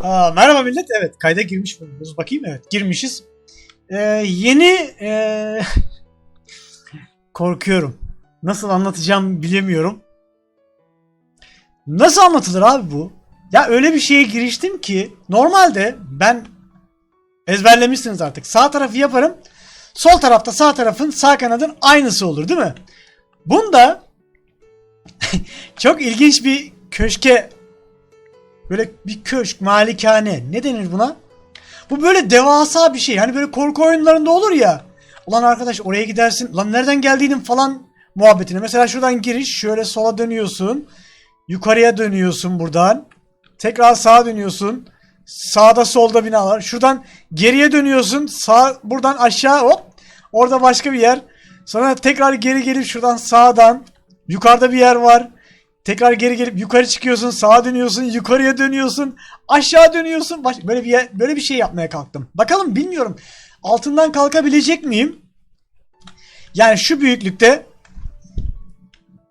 Aa, merhaba millet. Evet kayda girmiş bulunuyoruz. Bakayım evet girmişiz. Ee, yeni ee, korkuyorum. Nasıl anlatacağım bilemiyorum. Nasıl anlatılır abi bu? Ya öyle bir şeye giriştim ki normalde ben ezberlemişsiniz artık. Sağ tarafı yaparım. Sol tarafta sağ tarafın sağ kanadın aynısı olur değil mi? Bunda çok ilginç bir köşke Böyle bir köşk, malikane. Ne denir buna? Bu böyle devasa bir şey. Hani böyle korku oyunlarında olur ya. Ulan arkadaş oraya gidersin. Ulan nereden geldiğinin falan muhabbetine. Mesela şuradan giriş. Şöyle sola dönüyorsun. Yukarıya dönüyorsun buradan. Tekrar sağa dönüyorsun. Sağda solda binalar. Şuradan geriye dönüyorsun. Sağ buradan aşağı hop. Orada başka bir yer. Sonra tekrar geri gelip şuradan sağdan. Yukarıda bir yer var. Tekrar geri gelip yukarı çıkıyorsun, sağa dönüyorsun, yukarıya dönüyorsun, aşağı dönüyorsun. Baş böyle bir böyle bir şey yapmaya kalktım. Bakalım bilmiyorum. Altından kalkabilecek miyim? Yani şu büyüklükte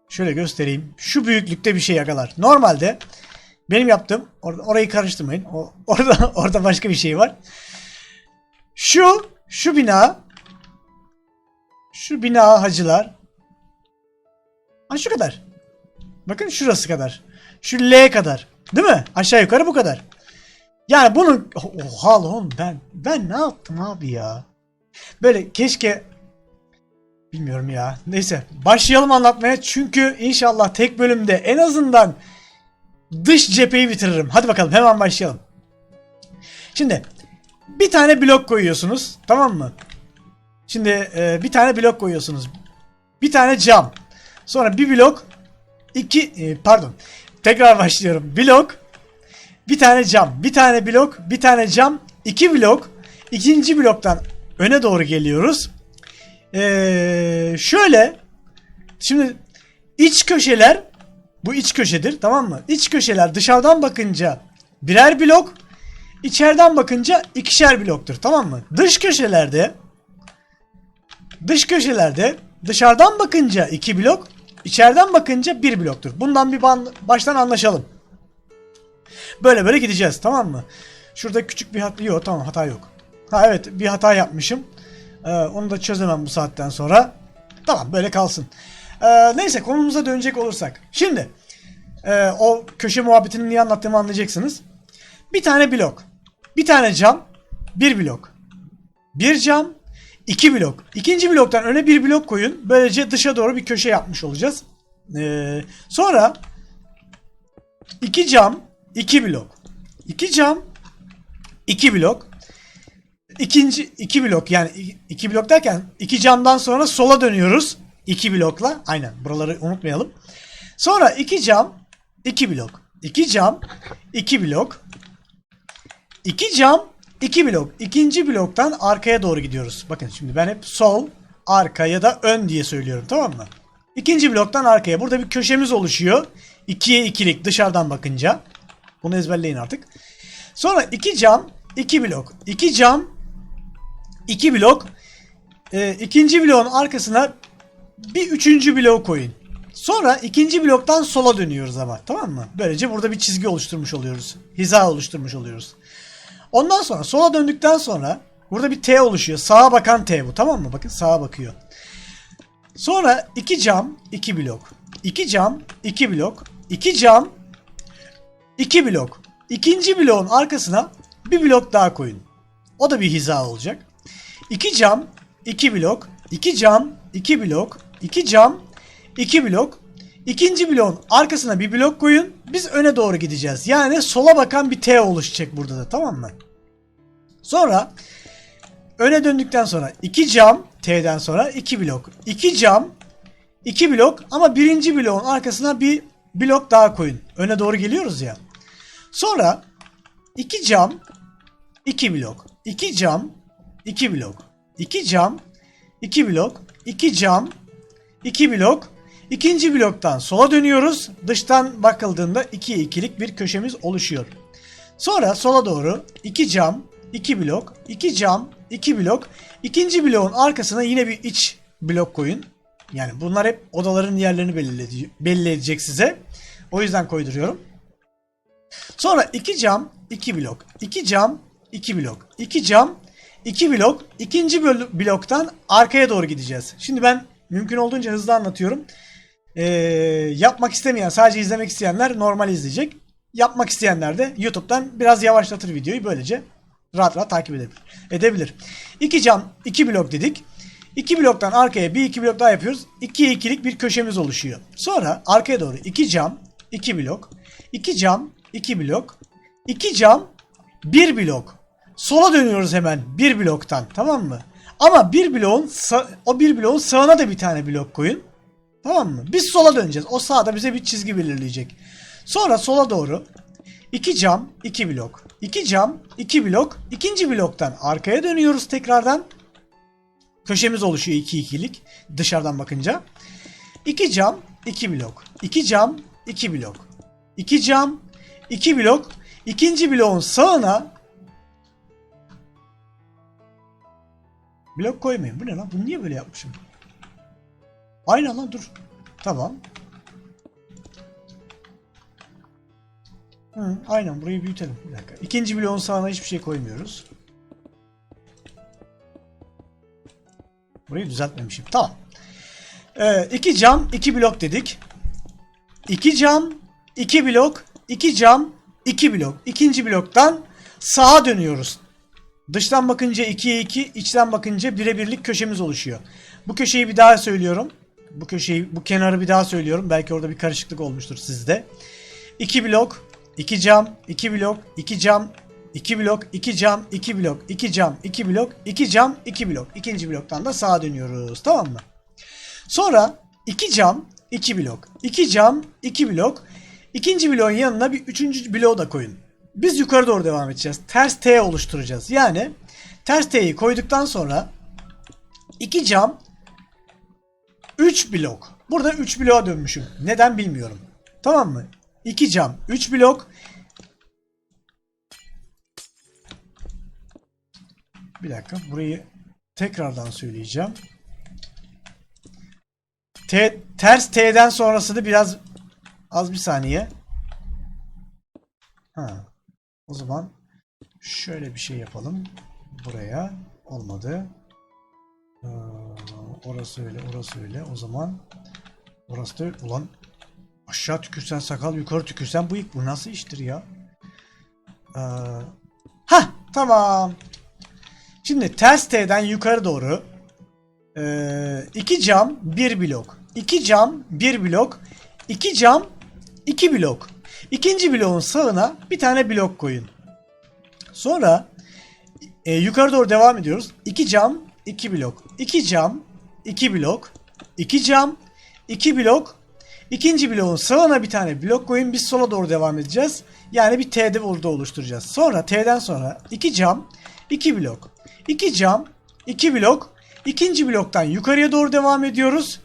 şöyle göstereyim. Şu büyüklükte bir şey yakalar. Normalde benim yaptığım or- orayı karıştırmayın. O, orada orada başka bir şey var. Şu şu bina şu bina hacılar Ha şu kadar. Bakın şurası kadar. Şu L kadar. Değil mi? Aşağı yukarı bu kadar. Yani bunun oha lan ben ben ne yaptım abi ya? Böyle keşke bilmiyorum ya. Neyse başlayalım anlatmaya çünkü inşallah tek bölümde en azından dış cepheyi bitiririm. Hadi bakalım hemen başlayalım. Şimdi bir tane blok koyuyorsunuz tamam mı? Şimdi e, bir tane blok koyuyorsunuz. Bir tane cam. Sonra bir blok iki e, pardon. Tekrar başlıyorum. Blok bir tane cam, bir tane blok, bir tane cam, iki blok. İkinci bloktan öne doğru geliyoruz. Ee, şöyle şimdi iç köşeler bu iç köşedir tamam mı? İç köşeler dışarıdan bakınca birer blok, içeriden bakınca ikişer bloktur tamam mı? Dış köşelerde dış köşelerde dışarıdan bakınca iki blok, içeriden bakınca bir bloktur. Bundan bir baştan anlaşalım. Böyle böyle gideceğiz tamam mı? Şurada küçük bir hata yok tamam hata yok. Ha evet bir hata yapmışım. Ee, onu da çözemem bu saatten sonra. Tamam böyle kalsın. Ee, neyse konumuza dönecek olursak. Şimdi e, o köşe muhabbetini niye anlattığımı anlayacaksınız. Bir tane blok. Bir tane cam. Bir blok. Bir cam. İki blok. İkinci bloktan öne bir blok koyun. Böylece dışa doğru bir köşe yapmış olacağız. Ee, sonra iki cam. iki blok. İki cam. iki blok. İkinci iki blok yani i- iki blok derken iki camdan sonra sola dönüyoruz. iki blokla. Aynen buraları unutmayalım. Sonra iki cam, iki blok. iki cam, iki blok. iki cam, iki blok. İkinci bloktan arkaya doğru gidiyoruz. Bakın şimdi ben hep sol, arka ya da ön diye söylüyorum tamam mı? İkinci bloktan arkaya. Burada bir köşemiz oluşuyor. İkiye ikilik dışarıdan bakınca. Bunu ezberleyin artık. Sonra iki cam, iki blok. iki cam, iki blok. Ee, ikinci bloğun arkasına bir üçüncü bloğu koyun. Sonra ikinci bloktan sola dönüyoruz ama tamam mı? Böylece burada bir çizgi oluşturmuş oluyoruz. Hiza oluşturmuş oluyoruz. Ondan sonra sola döndükten sonra burada bir T oluşuyor. Sağa bakan T bu tamam mı? Bakın sağa bakıyor. Sonra iki cam, iki blok. İki cam, iki blok. iki cam, iki blok. İkinci bloğun arkasına bir blok daha koyun. O da bir hiza olacak. İki cam, iki blok. iki cam, iki blok. iki cam, iki blok. İkinci bloğun arkasına bir blok koyun. Biz öne doğru gideceğiz. Yani sola bakan bir T oluşacak burada da tamam mı? Sonra öne döndükten sonra iki cam T'den sonra iki blok. iki cam iki blok ama birinci bloğun arkasına bir blok daha koyun. Öne doğru geliyoruz ya. Sonra iki cam iki blok. iki cam iki blok. iki cam iki blok. iki cam iki blok. İkinci bloktan sola dönüyoruz. Dıştan bakıldığında 2'ye ikilik bir köşemiz oluşuyor. Sonra sola doğru 2 cam, 2 blok, 2 cam, 2 blok. İkinci bloğun arkasına yine bir iç blok koyun. Yani bunlar hep odaların yerlerini belli edecek size. O yüzden koyduruyorum. Sonra 2 cam, 2 blok. 2 cam, 2 blok. 2 cam, 2 blok. İkinci bloktan arkaya doğru gideceğiz. Şimdi ben mümkün olduğunca hızlı anlatıyorum. Ee, yapmak istemeyen, sadece izlemek isteyenler normal izleyecek. Yapmak isteyenler de YouTube'dan biraz yavaşlatır videoyu böylece rahat rahat takip edebilir. edebilir. 2 cam, 2 blok dedik. 2 bloktan arkaya bir iki blok daha yapıyoruz. 2'ye ikilik bir köşemiz oluşuyor. Sonra arkaya doğru 2 cam, 2 blok. 2 cam, 2 blok. 2 cam, 1 blok. Sola dönüyoruz hemen bir bloktan tamam mı? Ama bir bloğun o bir bloğun sağına da bir tane blok koyun. Tamam mı? Biz sola döneceğiz. O sağda bize bir çizgi belirleyecek. Sonra sola doğru 2 cam, 2 blok. 2 cam, 2 blok. İkinci bloktan arkaya dönüyoruz tekrardan. Köşemiz oluşuyor 2 ikilik dışarıdan bakınca. 2 cam, 2 blok. 2 cam, 2 blok. 2 cam, 2 blok. İkinci bloğun sağına blok koymayın. Bu ne lan? Bunu niye böyle yapmışım? Aynen lan dur. Tamam. Hı, aynen burayı büyütelim. Bir dakika. İkinci bloğun sağına hiçbir şey koymuyoruz. Burayı düzeltmemişim. Tamam. Ee, iki cam, iki blok dedik. İki cam, iki blok, iki cam, iki blok. İkinci bloktan sağa dönüyoruz. Dıştan bakınca 2'ye 2, içten bakınca 1'e birlik köşemiz oluşuyor. Bu köşeyi bir daha söylüyorum. Bu köşeyi, bu kenarı bir daha söylüyorum. Belki orada bir karışıklık olmuştur sizde. 2 blok, 2 cam, 2 blok, 2 cam, 2 blok, 2 cam, 2 blok, 2 cam, 2 blok, 2 cam, 2 blok. İkinci bloktan da sağa dönüyoruz. Tamam mı? Sonra 2 cam, 2 blok. 2 cam, 2 blok. İkinci bloğun yanına bir üçüncü bloğu da koyun. Biz yukarı doğru devam edeceğiz. Ters T oluşturacağız. Yani ters T'yi koyduktan sonra 2 cam, 3 blok. Burada 3 bloğa dönmüşüm. Neden bilmiyorum. Tamam mı? 2 cam, 3 blok. Bir dakika burayı tekrardan söyleyeceğim. T, ters T'den sonrasını biraz az bir saniye. Ha. O zaman şöyle bir şey yapalım. Buraya olmadı. Ee, orası öyle, orası öyle. O zaman orası da ulan aşağı tükürsen sakal, yukarı tükürsen bıyık. Bu nasıl iştir ya? Ee, ha tamam. Şimdi ters T'den yukarı doğru ee, iki cam, bir blok. İki cam, bir blok. İki cam, iki blok. İkinci bloğun sağına bir tane blok koyun. Sonra e, yukarı doğru devam ediyoruz. İki cam, iki blok. İki cam, iki blok. İki cam, iki blok. İkinci bloğun sağına bir tane blok koyun. Biz sola doğru devam edeceğiz. Yani bir T'de burada oluşturacağız. Sonra T'den sonra iki cam, iki blok. İki cam, iki blok. İkinci bloktan yukarıya doğru devam ediyoruz.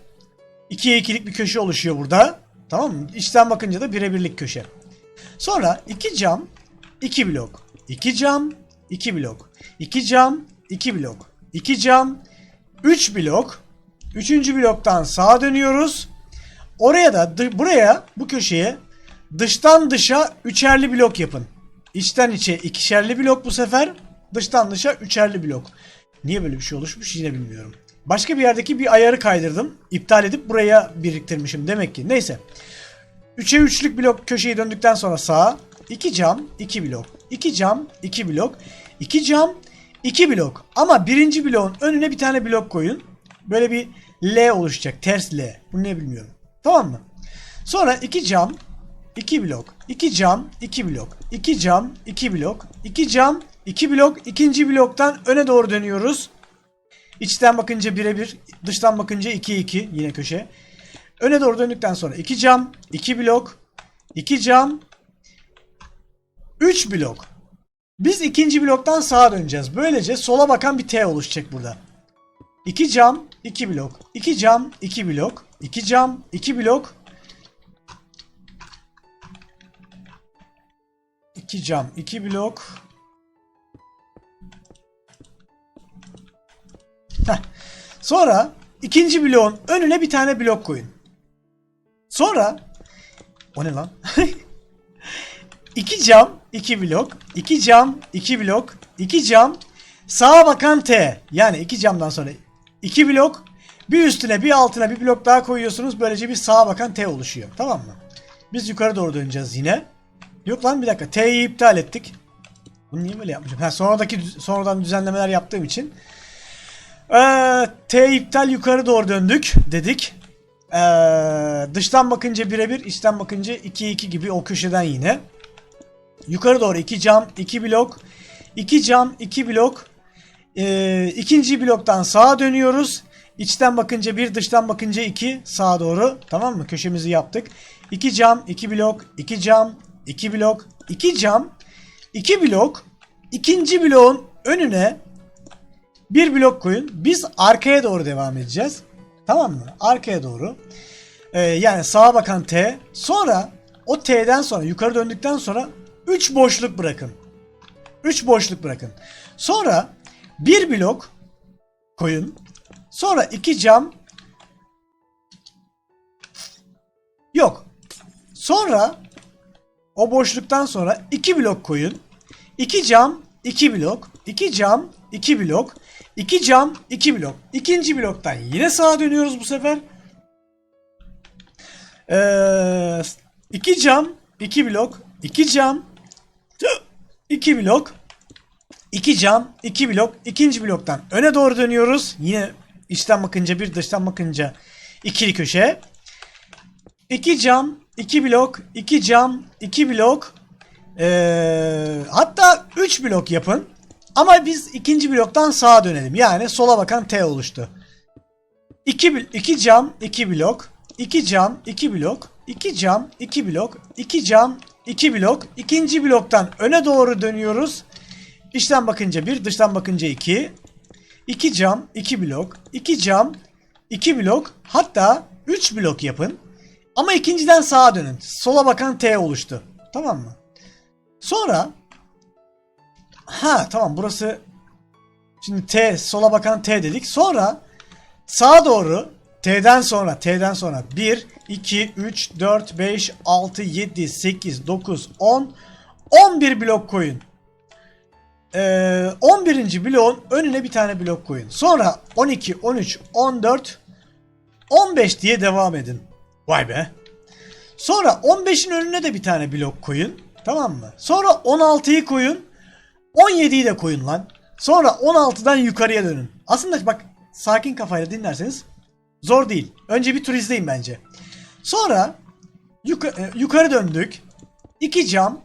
2'ye ikilik bir köşe oluşuyor burada. Tamam mı? İçten bakınca da birebirlik köşe. Sonra 2 cam, 2 blok. 2 cam, 2 blok. 2 cam, 2 blok. 2 cam, 3 blok. Üçüncü bloktan sağa dönüyoruz. Oraya da buraya bu köşeye dıştan dışa üçerli blok yapın. İçten içe ikişerli blok bu sefer. Dıştan dışa üçerli blok. Niye böyle bir şey oluşmuş yine bilmiyorum. Başka bir yerdeki bir ayarı kaydırdım. İptal edip buraya biriktirmişim demek ki. Neyse. 3'e 3'lük blok köşeyi döndükten sonra sağa 2 cam 2 blok. 2 cam 2 blok. 2 cam 2 blok. Ama birinci bloğun önüne bir tane blok koyun. Böyle bir L oluşacak. Ters L. Bunu ne bilmiyorum. Tamam mı? Sonra 2 cam 2 blok. 2 cam 2 blok. 2 cam 2 blok. 2 cam 2 blok. İkinci bloktan öne doğru dönüyoruz. İçten bakınca birebir, dıştan bakınca 2 2 yine köşe. Öne doğru döndükten sonra 2 cam, 2 blok, 2 cam, 3 blok. Biz ikinci bloktan sağa döneceğiz. Böylece sola bakan bir T oluşacak burada. 2 cam, 2 blok. 2 cam, 2 blok. 2 cam, 2 blok. 2 cam, 2 blok. Heh. Sonra ikinci bloğun önüne bir tane blok koyun. Sonra o ne lan? 2 cam, 2 blok, 2 cam, 2 blok, 2 cam, sağa bakan T. Yani 2 camdan sonra 2 blok, bir üstüne bir altına bir blok daha koyuyorsunuz. Böylece bir sağa bakan T oluşuyor. Tamam mı? Biz yukarı doğru döneceğiz yine. Yok lan bir dakika. T'yi iptal ettik. Bunu niye böyle yapmışım? Ha sonradaki sonradan düzenlemeler yaptığım için. Ee, T iptal yukarı doğru döndük dedik. Ee, dıştan bakınca birebir, içten bakınca 2-2 gibi o köşeden yine. Yukarı doğru 2 cam, 2 blok, 2 cam, 2 blok. Ee, ikinci bloktan sağa dönüyoruz. İçten bakınca 1, dıştan bakınca 2 sağa doğru. Tamam mı? Köşemizi yaptık. 2 cam, 2 blok, 2 cam, 2 blok, 2 cam, 2 blok. İkinci bloğun önüne bir blok koyun. Biz arkaya doğru devam edeceğiz. Tamam mı? Arkaya doğru. Ee, yani sağa bakan T. Sonra o T'den sonra yukarı döndükten sonra 3 boşluk bırakın. 3 boşluk bırakın. Sonra bir blok koyun. Sonra iki cam. Yok. Sonra o boşluktan sonra iki blok koyun. 2 cam, 2 blok, 2 cam, 2 blok, 2 cam, 2 blok. İkinci bloktan yine sağa dönüyoruz bu sefer. Ee, 2 cam, 2 blok, 2 cam, 2 blok, 2 cam, 2 blok. İkinci bloktan öne doğru dönüyoruz. Yine içten bakınca bir dıştan bakınca ikili köşe. 2 cam, 2 blok, 2 cam, 2 blok, ee, hatta 3 blok yapın. Ama biz ikinci bloktan sağa dönelim. Yani sola bakan T oluştu. 2 2 cam, 2 blok, 2 cam, 2 blok, 2 cam, 2 blok, 2 cam, 2 blok. İkinci bloktan öne doğru dönüyoruz. İçten bakınca 1, dıştan bakınca 2. 2 cam, 2 blok, 2 cam, 2 blok. Hatta 3 blok yapın. Ama ikinciden sağa dönün. Sola bakan T oluştu. Tamam mı? Sonra ha tamam burası şimdi T sola bakan T dedik. Sonra sağa doğru T'den sonra T'den sonra 1 2 3 4 5 6 7 8 9 10 11 blok koyun. Ee, 11. bloğun önüne bir tane blok koyun. Sonra 12, 13, 14, 15 diye devam edin. Vay be. Sonra 15'in önüne de bir tane blok koyun. Tamam mı? Sonra 16'yı koyun. 17'yi de koyun lan. Sonra 16'dan yukarıya dönün. Aslında bak sakin kafayla dinlerseniz zor değil. Önce bir tur izleyin bence. Sonra yuka- e, yukarı döndük. 2 cam,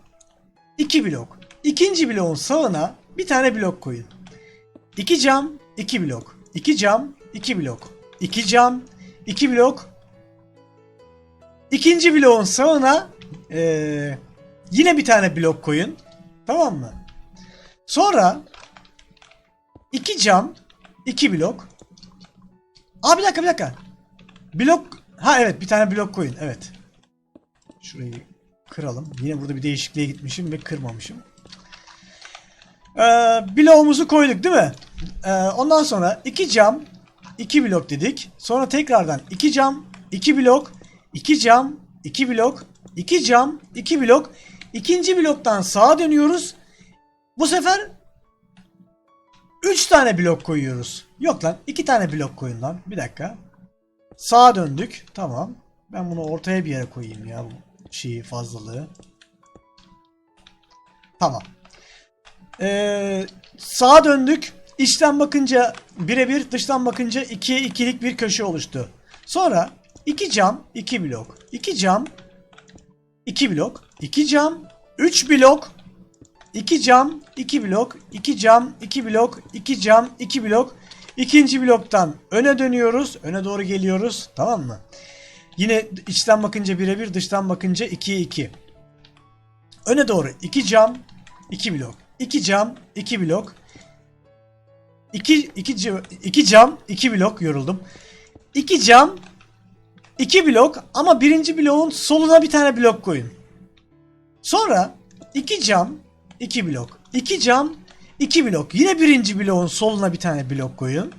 2 blok. İkinci bloğun sağına bir tane blok koyun. 2 cam, 2 blok. 2 cam, 2 blok. 2 cam, 2 blok. İkinci bloğun sağına eee Yine bir tane blok koyun. Tamam mı? Sonra iki cam, iki blok. Aa bir dakika bir dakika. Blok ha evet bir tane blok koyun. Evet. Şurayı kıralım. Yine burada bir değişikliğe gitmişim ve kırmamışım. Ee, bloğumuzu koyduk değil mi? Ee, ondan sonra iki cam, iki blok dedik. Sonra tekrardan iki cam, iki blok, iki cam, iki blok, iki cam, iki blok. İkinci bloktan sağa dönüyoruz. Bu sefer 3 tane blok koyuyoruz. Yok lan 2 tane blok koyun lan. Bir dakika. Sağa döndük. Tamam. Ben bunu ortaya bir yere koyayım ya bu şeyi fazlalığı. Tamam. Ee, sağa döndük. İçten bakınca birebir, dıştan bakınca ikiye ikilik bir köşe oluştu. Sonra 2 cam, 2 blok. 2 cam, 2 blok, 2 cam, 3 blok, 2 cam, 2 blok, 2 cam, 2 blok, 2 cam, 2 blok. İkinci bloktan öne dönüyoruz. Öne doğru geliyoruz. Tamam mı? Yine içten bakınca birebir, dıştan bakınca 2'ye 2. Öne doğru 2 cam, 2 blok. 2 cam, 2 blok. 2 2 2 cam, 2 blok yoruldum. 2 cam, 2 blok ama birinci bloğun soluna bir tane blok koyun. Sonra 2 cam, 2 blok. 2 cam, 2 blok. Yine birinci bloğun soluna bir tane blok koyun.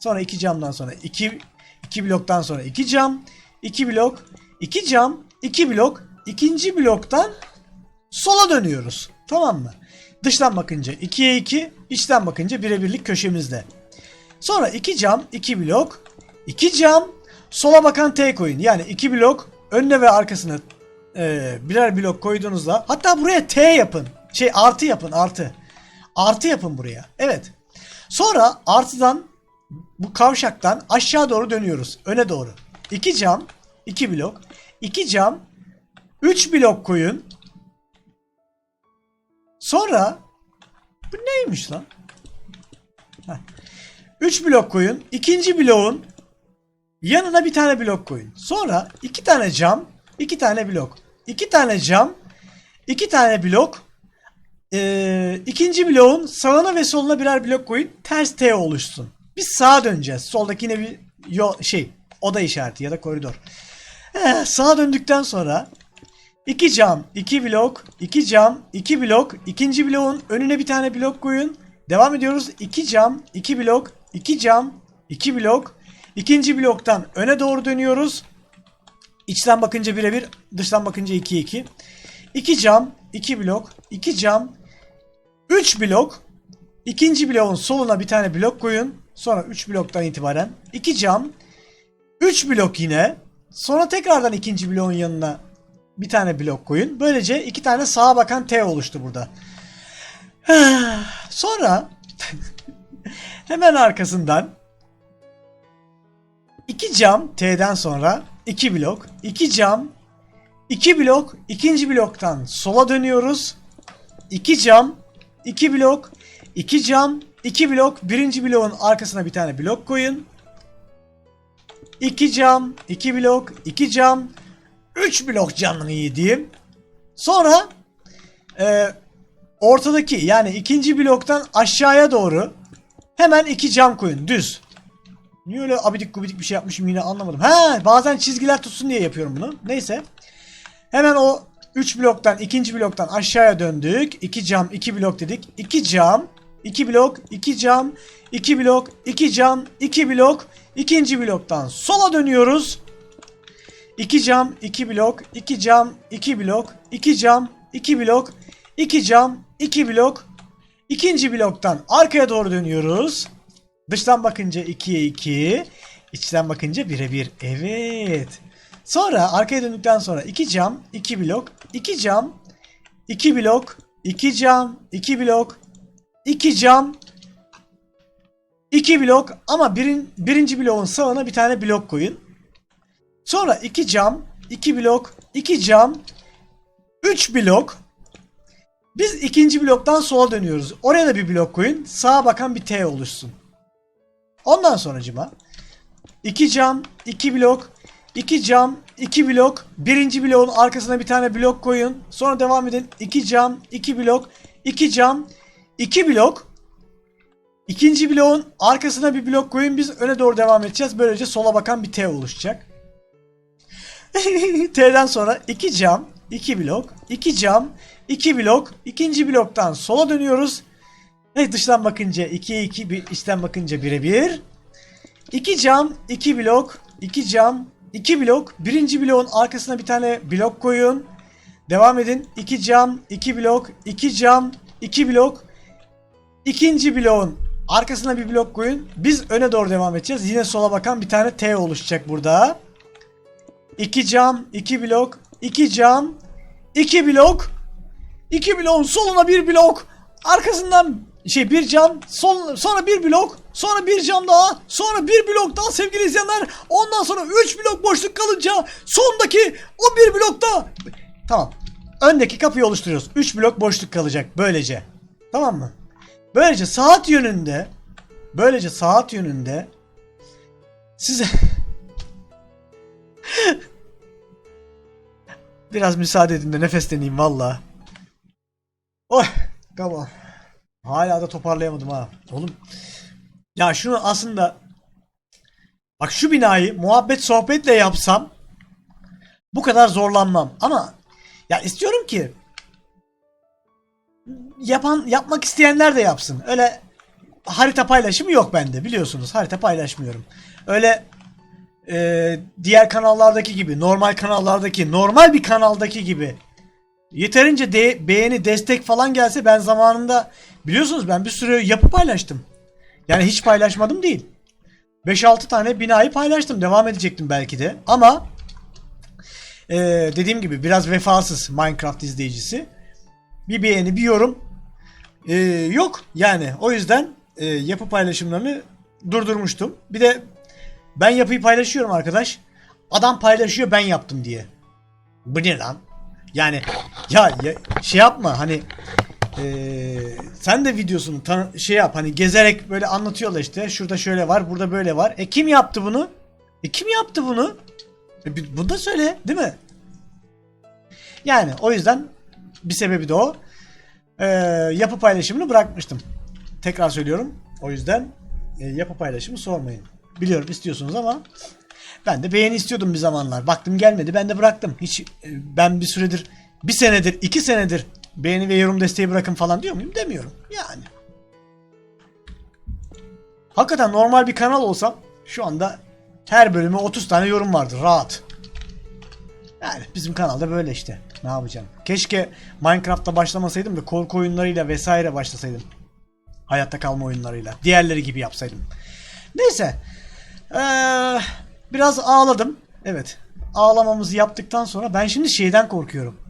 Sonra 2 camdan sonra 2 2 bloktan sonra 2 cam, 2 blok, 2 cam, 2 blok. İkinci bloktan sola dönüyoruz. Tamam mı? Dıştan bakınca 2'ye 2, içten bakınca birebirlik köşemizde. Sonra 2 cam, 2 blok, 2 cam, sola bakan T koyun. Yani 2 blok önüne ve arkasına e, birer blok koyduğunuzda hatta buraya T yapın. Şey artı yapın artı. Artı yapın buraya. Evet. Sonra artıdan bu kavşaktan aşağı doğru dönüyoruz. Öne doğru. 2 cam, 2 blok, 2 cam, 3 blok koyun. Sonra bu neymiş lan? 3 blok koyun. İkinci bloğun yanına bir tane blok koyun. Sonra 2 tane cam, 2 tane blok. 2 tane cam, 2 tane blok. Ee, ikinci bloğun sağına ve soluna birer blok koyun. Ters T oluşsun. Biz sağa döneceğiz. Soldaki yine bir yol, şey oda işareti ya da koridor. Ee, sağa döndükten sonra 2 cam, 2 blok, 2 cam, 2 blok. ikinci bloğun önüne bir tane blok koyun. Devam ediyoruz. 2 cam, 2 blok, 2 cam, 2 blok. İkinci bloktan öne doğru dönüyoruz. İçten bakınca birebir, dıştan bakınca 2 2. 2 cam, 2 blok, 2 cam, 3 blok. İkinci bloğun soluna bir tane blok koyun. Sonra 3 bloktan itibaren 2 cam, 3 blok yine. Sonra tekrardan ikinci bloğun yanına bir tane blok koyun. Böylece iki tane sağa bakan T oluştu burada. Sonra hemen arkasından iki cam T'den sonra iki blok, iki cam, iki blok, ikinci bloktan sola dönüyoruz. İki cam, iki blok, iki cam, iki blok, birinci bloğun arkasına bir tane blok koyun. İki cam, iki blok, iki cam, 3 blok canını yediğim. Sonra e, ortadaki yani ikinci bloktan aşağıya doğru hemen iki cam koyun düz. Niye öyle abidik gubidik bir şey yapmışım yine anlamadım. Ha bazen çizgiler tutsun diye yapıyorum bunu. Neyse. Hemen o 3 bloktan ikinci bloktan aşağıya döndük. 2 cam 2 blok dedik. 2 cam 2 blok 2 cam 2 blok 2 cam 2 blok ikinci bloktan sola dönüyoruz. 2 cam, 2 blok, 2 cam, 2 blok, 2 cam, 2 blok, 2 cam, 2 blok. İkinci bloktan arkaya doğru dönüyoruz. Dıştan bakınca 2'ye 2, içten bakınca 1'e 1. Evet. Sonra arkaya döndükten sonra 2 cam, 2 blok, 2 cam, 2 blok, 2 cam, 2 blok, 2 cam, 2 blok ama birin, birinci bloğun sağına bir tane blok koyun. Sonra 2 cam, 2 blok, 2 cam, 3 blok. Biz ikinci bloktan sola dönüyoruz. Oraya da bir blok koyun. Sağa bakan bir T oluşsun. Ondan sonracıma 2 cam, 2 blok, 2 cam, 2 blok. Birinci bloğun arkasına bir tane blok koyun. Sonra devam edin. 2 cam, 2 blok, 2 cam, 2 blok. İkinci bloğun arkasına bir blok koyun. Biz öne doğru devam edeceğiz. Böylece sola bakan bir T oluşacak. T'den sonra 2 cam, 2 blok, 2 cam, 2 blok. ikinci bloktan sola dönüyoruz. Evet dıştan bakınca 2'ye 2, bir içten bakınca 1'e 1. 2 cam, 2 blok, 2 cam, 2 blok. Birinci bloğun arkasına bir tane blok koyun. Devam edin. 2 cam, 2 blok, 2 cam, 2 blok. İkinci bloğun arkasına bir blok koyun. Biz öne doğru devam edeceğiz. Yine sola bakan bir tane T oluşacak burada. 2 cam, 2 blok, 2 cam, 2 blok, 2 bloğun soluna bir blok, arkasından şey bir cam, sol, sonra bir blok, sonra bir cam daha, sonra bir blok daha sevgili izleyenler. Ondan sonra 3 blok boşluk kalınca sondaki o bir blokta tamam. Öndeki kapıyı oluşturuyoruz. 3 blok boşluk kalacak böylece. Tamam mı? Böylece saat yönünde böylece saat yönünde size Biraz müsaade edin de nefesleneyim valla. Oy tamam. Hala da toparlayamadım ha. Oğlum. Ya şunu aslında bak şu binayı muhabbet sohbetle yapsam bu kadar zorlanmam. Ama ya istiyorum ki yapan yapmak isteyenler de yapsın. Öyle harita paylaşımı yok bende biliyorsunuz. Harita paylaşmıyorum. Öyle e, diğer kanallardaki gibi, normal kanallardaki, normal bir kanaldaki gibi yeterince de, beğeni, destek falan gelse ben zamanında biliyorsunuz ben bir sürü yapı paylaştım. Yani hiç paylaşmadım değil. 5-6 tane binayı paylaştım. Devam edecektim belki de. Ama ee, dediğim gibi biraz vefasız Minecraft izleyicisi. Bir beğeni, bir yorum ee, yok. Yani o yüzden e, yapı paylaşımlarını durdurmuştum. Bir de ben yapıyı paylaşıyorum arkadaş. Adam paylaşıyor ben yaptım diye. Bu ne lan? Yani ya, ya şey yapma hani ee, sen de videosunu tan- şey yap hani gezerek böyle anlatıyorlar işte şurada şöyle var burada böyle var. E kim yaptı bunu? E kim yaptı bunu? E, bunu da söyle değil mi? Yani o yüzden bir sebebi de o. Ee, yapı paylaşımını bırakmıştım. Tekrar söylüyorum. O yüzden e, yapı paylaşımı sormayın. Biliyorum istiyorsunuz ama ben de beğeni istiyordum bir zamanlar. Baktım gelmedi ben de bıraktım. Hiç e, ben bir süredir bir senedir iki senedir beğeni ve yorum desteği bırakın falan diyor muyum? Demiyorum. Yani. Hakikaten normal bir kanal olsam şu anda her bölüme 30 tane yorum vardı rahat. Yani bizim kanalda böyle işte. Ne yapacağım? Keşke Minecraft'ta başlamasaydım da korku oyunlarıyla vesaire başlasaydım. Hayatta kalma oyunlarıyla. Diğerleri gibi yapsaydım. Neyse. Ee, biraz ağladım. Evet. Ağlamamızı yaptıktan sonra ben şimdi şeyden korkuyorum.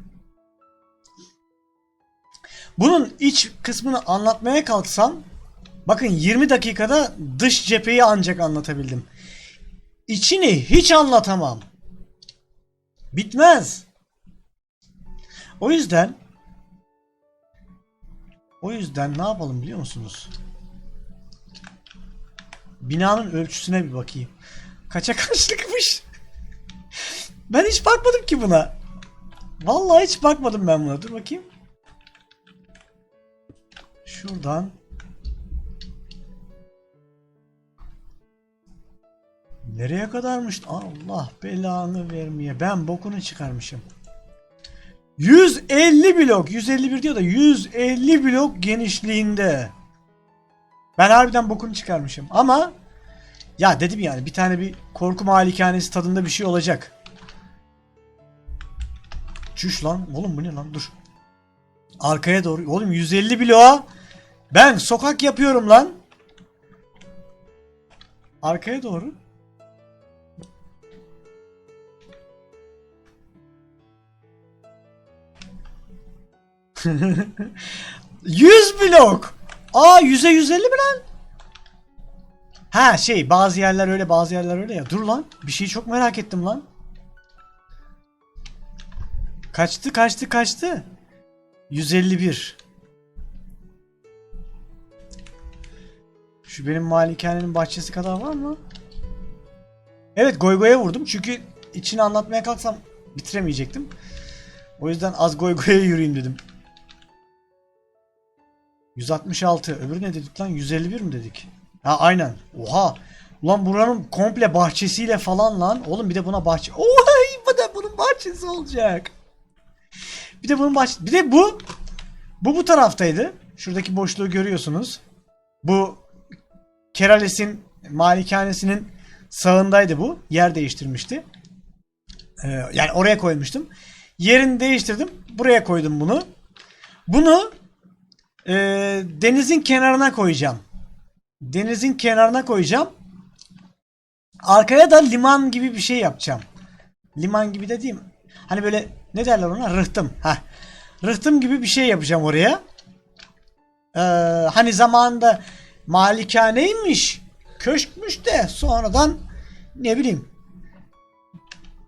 Bunun iç kısmını anlatmaya kalksam bakın 20 dakikada dış cepheyi ancak anlatabildim. İçini hiç anlatamam. Bitmez. O yüzden o yüzden ne yapalım biliyor musunuz? Binanın ölçüsüne bir bakayım. Kaça kaçlıkmış? Ben hiç bakmadım ki buna. Vallahi hiç bakmadım ben buna. Dur bakayım. Şuradan Nereye kadarmış? Allah belanı vermeye. Ben bokunu çıkarmışım. 150 blok. 151 diyor da 150 blok genişliğinde. Ben harbiden bokunu çıkarmışım. Ama ya dedim yani bir tane bir korku malikanesi tadında bir şey olacak. Çüş lan. Oğlum bu ne lan? Dur. Arkaya doğru. Oğlum 150 bloğa ben sokak yapıyorum lan. Arkaya doğru. 100 blok. Aa 100'e 150 mi lan? Ha şey bazı yerler öyle bazı yerler öyle ya. Dur lan bir şeyi çok merak ettim lan. Kaçtı kaçtı kaçtı. 151. Şu benim malikanenin bahçesi kadar var mı? Evet goygoya vurdum çünkü içini anlatmaya kalksam bitiremeyecektim. O yüzden az goygoya yürüyeyim dedim. 166. Öbürü ne dedik lan? 151 mi dedik? Ha aynen. Oha. Ulan buranın komple bahçesiyle falan lan. Oğlum bir de buna bahçe. Oha bu da bunun bahçesi olacak. Bir de bunun bahçesi. Bir de bu. Bu bu taraftaydı. Şuradaki boşluğu görüyorsunuz. Bu Kerales'in malikanesinin sağındaydı bu. Yer değiştirmişti. Ee, yani oraya koymuştum. Yerini değiştirdim. Buraya koydum bunu. Bunu e, denizin kenarına koyacağım. Denizin kenarına koyacağım. Arkaya da liman gibi bir şey yapacağım. Liman gibi dediğim hani böyle ne derler ona rıhtım. Heh. Rıhtım gibi bir şey yapacağım oraya. Ee, hani zamanında malikaneymiş, köşkmüş de sonradan ne bileyim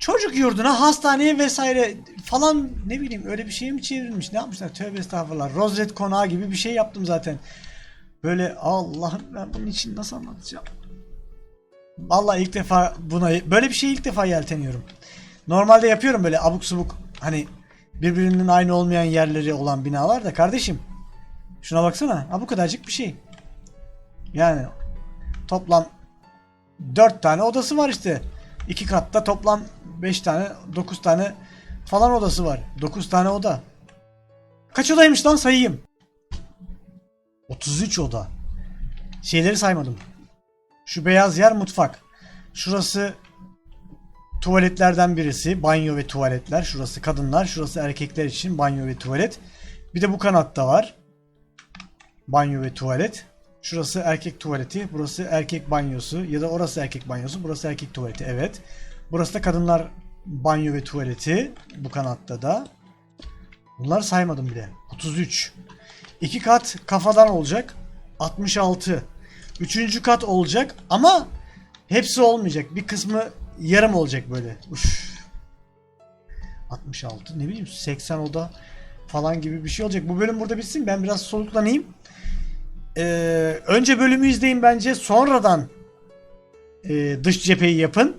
çocuk yurduna, hastaneye vesaire falan ne bileyim öyle bir şey mi çevrilmiş? Ne yapmışlar? Tövbe estağfurullah. Rozet konağı gibi bir şey yaptım zaten. Böyle Allah'ım ben bunun için nasıl anlatacağım? Vallahi ilk defa buna böyle bir şey ilk defa yelteniyorum. Normalde yapıyorum böyle abuk subuk hani birbirinin aynı olmayan yerleri olan binalar da kardeşim. Şuna baksana. Ha bu kadarcık bir şey. Yani toplam 4 tane odası var işte. İki katta toplam 5 tane 9 tane falan odası var. 9 tane oda. Kaç odaymış lan sayayım. 33 oda. Şeyleri saymadım. Şu beyaz yer mutfak. Şurası tuvaletlerden birisi. Banyo ve tuvaletler. Şurası kadınlar, şurası erkekler için banyo ve tuvalet. Bir de bu kanatta var. Banyo ve tuvalet. Şurası erkek tuvaleti, burası erkek banyosu ya da orası erkek banyosu, burası erkek tuvaleti. Evet. Burası da kadınlar banyo ve tuvaleti bu kanatta da. Bunları saymadım bile. 33. İki kat kafadan olacak. 66. Üçüncü kat olacak ama hepsi olmayacak. Bir kısmı yarım olacak böyle. Uf. 66 ne bileyim 80 oda falan gibi bir şey olacak. Bu bölüm burada bitsin. Ben biraz soluklanayım. Ee, önce bölümü izleyin bence. Sonradan e, dış cepheyi yapın.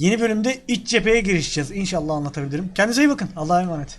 Yeni bölümde iç cepheye girişeceğiz. İnşallah anlatabilirim. Kendinize iyi bakın. Allah'a emanet.